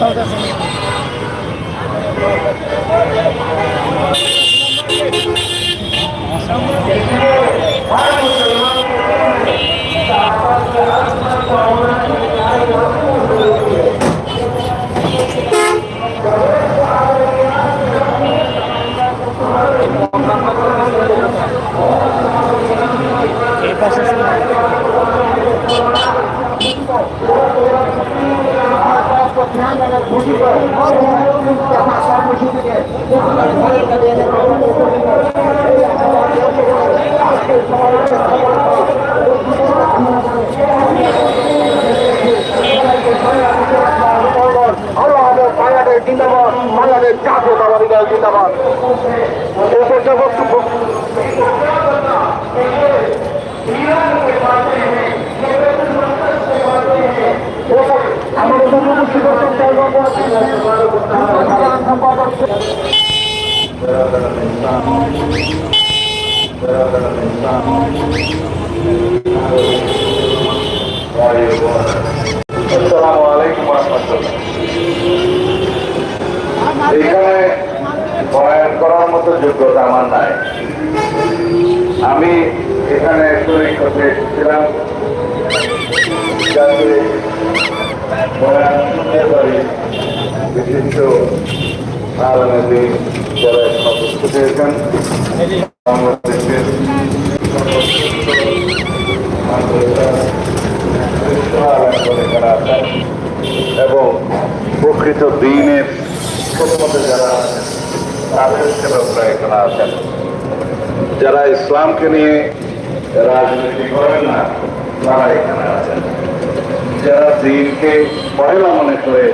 Tahu? জিন্দাবাদ বাংলাদেশ জাতীয়তাবাদী দল জিন্দাবাদ এরপর যে বক্তব্য আমাদের জনগোষ্ঠী দর্শক সাধারণ সম্পাদক আসসালামু আলাইকুম রহমতুল্লাহ এখানে বয়ান করার মতো যোগ্যতা আমার নাই। আমি এখানে করতে এসেছিলাম যাতে বয়ান শুনতে পারি বিশিষ্ট রাজনৈতিক যারা এখানে উপস্থিত বাংলাদেশের এবং প্রকৃত দিনের সম্মতে যারা তাদের সেবকরা এখানে আছেন যারা ইসলামকে নিয়ে রাজনীতি করেন না, তারা এখানে আছেন। যারা দিনকে পয়লা মনে করে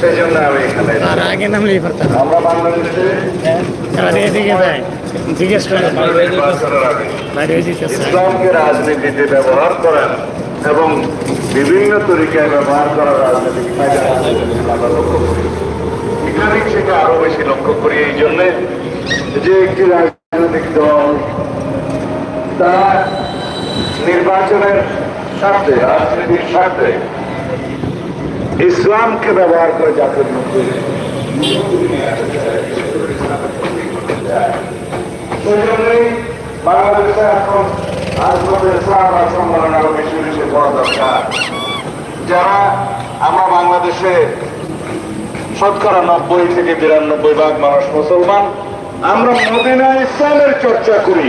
সেই জন্য আমি এখানে ইসলামকে রাজনীতিতে ব্যবহার করেন এবং বিভিন্ন তরিকায় ব্যবহার করা আমরা লক্ষ্য করি। সেটা আরও বেশি লক্ষ্য করি, এই জন্যে যে একটি রাজনৈতিক দল তারা নির্বাচনের স্বার্থে, রাজনীতির স্বার্থে ইসলামকে ব্যবহার করে জাতির মধ্যে বাংলাদেশে এখন করা দরকার। যারা আমরা বাংলাদেশে শতকরা নব্বই থেকে বিরানব্বই ভাগ মানুষ মুসলমান, আমরা মদিনা ইসলামের চর্চা করি।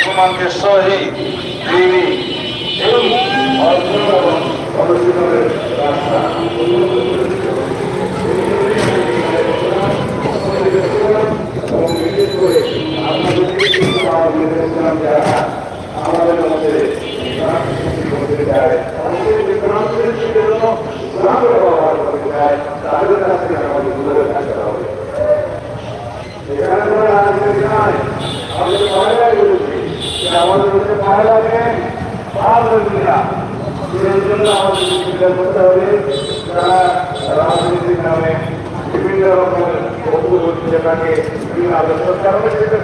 কনফিডেন্সের জন্য ইসলামের ব্যবহার করতে চায় তাদের কাছ আমাদের আমাদের আমাদের পয়লা দিন রাজনীতি না সেই জন্য আমাদের চিন্তা করতে হবে যারা রাজনীতির নামে বিভিন্ন রকমের অগ্রগতি যেটাকে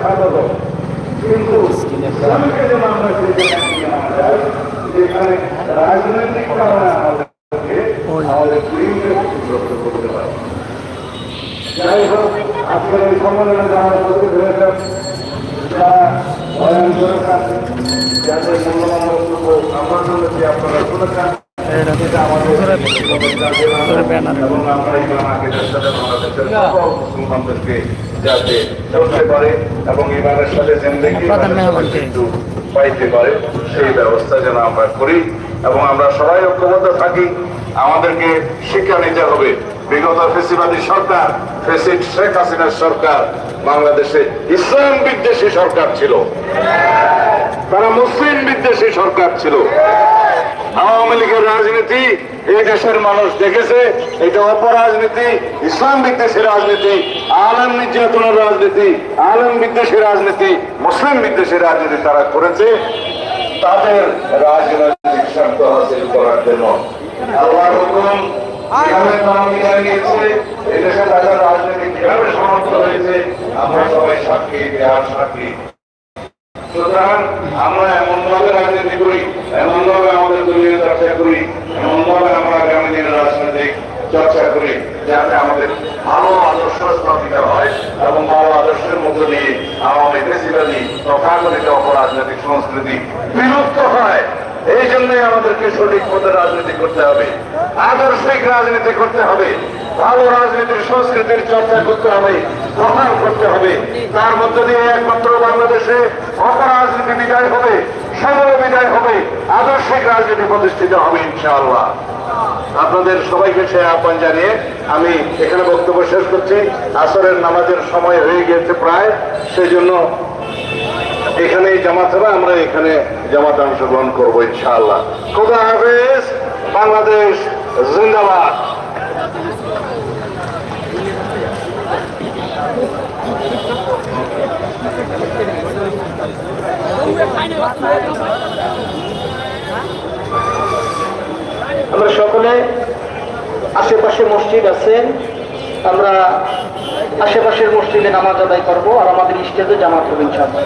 ভালো কিন্তু যেন আমরা আমাদেরকে আমাদের পারে যাই হোক আজকের এই সম্মেলনে যারা উপস্থিত হয়েছেন যাতে চলতে পারে এবং ইমানের সাথে জিন্দগি পাইতে পারে সেই ব্যবস্থা যেন আমরা করি এবং আমরা সবাই ঐক্যবদ্ধ থাকি আমাদেরকে শিক্ষা নিতে হবে। বিগত ফেসিবাদী সরকার ফেসিড শেখ হাসিনার সরকার, বাংলাদেশে ইসলাম বিদ্বেষী সরকার ছিল। তারা মুসলিম বিদ্বেষী সরকার ছিল। আওয়ামী লীগের রাজনীতি এই দেশের মানুষ দেখেছে, এটা অপরাজনীতি, ইসলাম বিদ্বেষী রাজনীতি, আলম নির্যাতনের রাজনীতি, আলম বিদ্বেষী রাজনীতি, মুসলিম বিদ্বেষী রাজনীতি তারা করেছে। তাদের রাজনৈতিক স্বার্থ হাসিল করার জন্য আল্লাহর হুকুম কীভাবে তারা নিয়েছে এদেশে তাদের রাজনীতি কীভাবে সমাপ্ত হয়েছে, আমরা সবাই সাক্ষী ইতিহাস সাক্ষী। সুতরাং আমরা এমন রাজনীতি করি এমন আমাদের দলীয় চর্চা করি এমন আমরা আগামী দিনের রাজনৈতিক চর্চা করি, যাতে আমাদের ভালো আদর্শ স্থাপিত হয় এবং ভালো আদর্শের মধ্য দিয়ে আওয়ামী বেসিক্যালি তথাকথিত সংস্কৃতি বিলুপ্ত হয়। এই জন্যই আমাদেরকে সঠিক পথে রাজনীতি করতে হবে। আদর্শিক রাজনীতি করতে হবে। ভালো রাজনীতির সংস্কৃতির চর্চা করতে হবে প্রমাণ করতে হবে। তার মধ্য দিয়ে একমাত্র বাংলাদেশে অপরাজনীতি বিদায় হবে, সময় বিদায় হবে, আদর্শিক রাজনীতি প্রতিষ্ঠিত হবে ইনশাআল্লাহ। আপনাদের সবাইকে সে আহ্বান জানিয়ে আমি এখানে বক্তব্য শেষ করছি। আসরের নামাজের সময় হয়ে গিয়েছে প্রায় সেই জন্য এখানেই জামাত হবে, আমরা এখানে জামাতে অংশগ্রহণ করব ইনশাআল্লাহ। খুদা হাফেজ, বাংলাদেশ জিন্দাবাদ। আমরা সকলে আশেপাশে মসজিদ আছেন, আমরা আশেপাশের মসজিদে নামাজ আদায় করব আর আমাদের স্টেজে জামাত হবে ইনশাআল্লাহ।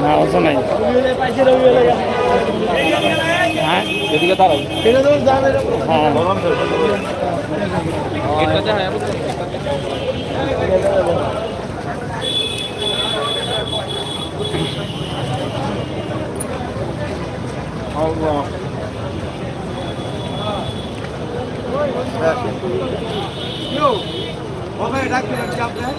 না অত নাই। হ্যাঁ? এদিকে দাঁড়াই হ্যাঁ। Allah. Yo, ওখানে ডাকবেন কি আপনার